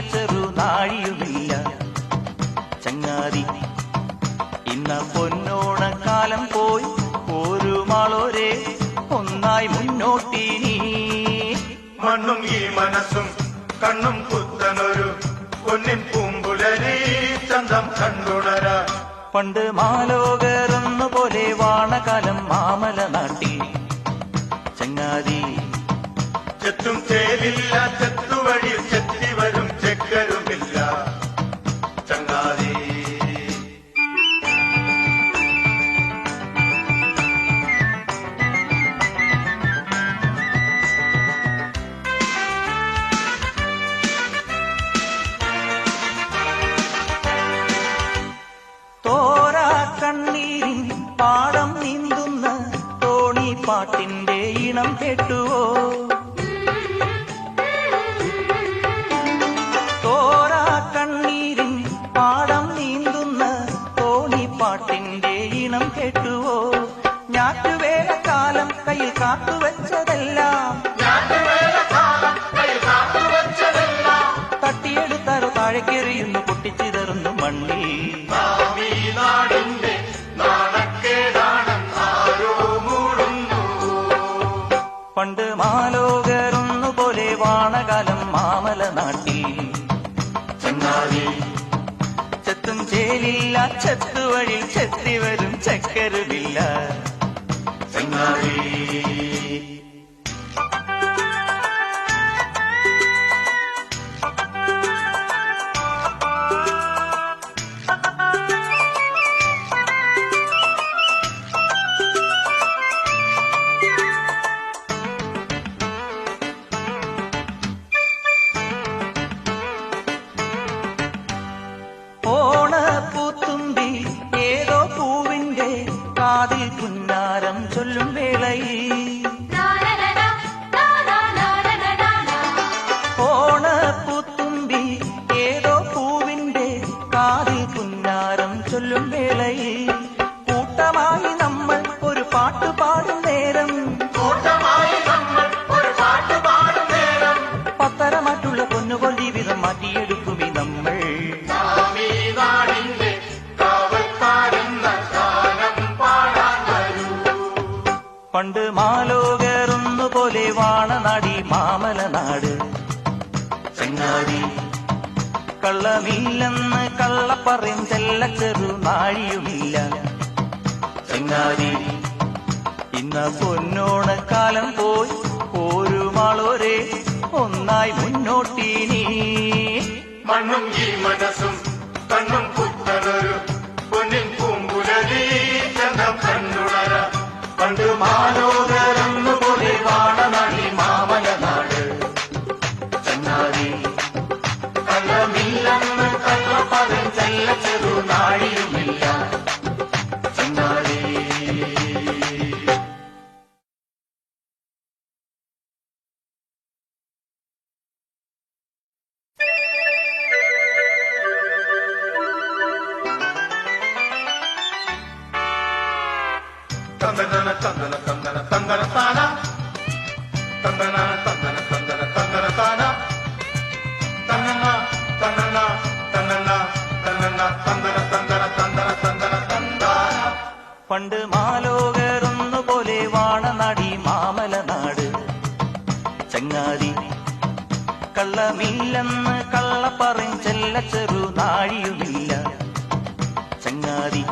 മാമലനാട്ടിലന്ന് കള്ളപ്പറിൻ ചെറു നാഴിയുമില്ല ചങ്ങാതി ഇന്ന പൊന്നോണക്കാലം പോയി. പോരുമാളോരെ മാളോരെ ഒന്നായി മുന്നോട്ടിനി. മണ്ണും ഈ മനസ്സും കണ്ണും കുത്തനൊരു പൊന്നിൻ പൂമ്പുലരി ചന്തം കണ്ടുണര പണ്ട് മാലോകരെന്ന പോലെ വാണകാലം മാമല നാട്ടി ഈണം കേട്ടുവോ? തോരാ കണ്ണീരിൻ പാടം നീന്തുന്ന തോണി പാട്ടിന്റെ ഈണം കേട്ടുവോ? ഞാറ്റുവേലക്കാലം കയ്യിൽ കാത്തുവെച്ചതെല്ലാം പണ്ട് മാലോകരൊന്നു പോലെ വാണകാലം മാമല നാട്ടി ചങ്ങാതി ചെത്തും ചേലില്ല ചെത്തുവഴി ചെത്തി വരും ചക്കരുമില്ല മാറ്റിയെടുക്കുമി നമ്മൾ. പണ്ട് മാലോകറുന്നു പോലെ വാണനാടി മാമലനാട് നാട്. ചങ്ങാതി. കള്ളമില്ലെന്ന് കള്ളപ്പറയും ചെല്ല ചെറു നാഴിയുമില്ല. ചെങ്ങാടി ഇന്ന പൊന്നോണക്കാലം പോയി ഒരു മാളോരെ ഒന്നായി മുന്നോട്ടിനി മണ്ണും ഈ മനസ്സും കണ്ണും പുത്തനൊരു പൊന്നിൻ പൂമ്പുലരി ചന്തം കണ്ണുണര പണ്ട് മാലോകരന്നു പോലെ വാണനാടി മാമല നാട്. ചങ്ങാതി കള്ളമില്ലെന്ന് കള്ളപ്പതൻ ചെല്ല ചെറു നാഴിയുമില്ല. പണ്ട് മാലോകരൊന്നു പോലെ മാമല നാട് ചങ്ങാതി കള്ളമില്ലെന്ന് കള്ളപ്പറിൻ ചെല്ല ചെറു നാഴിയുമില്ല ചങ്ങാതി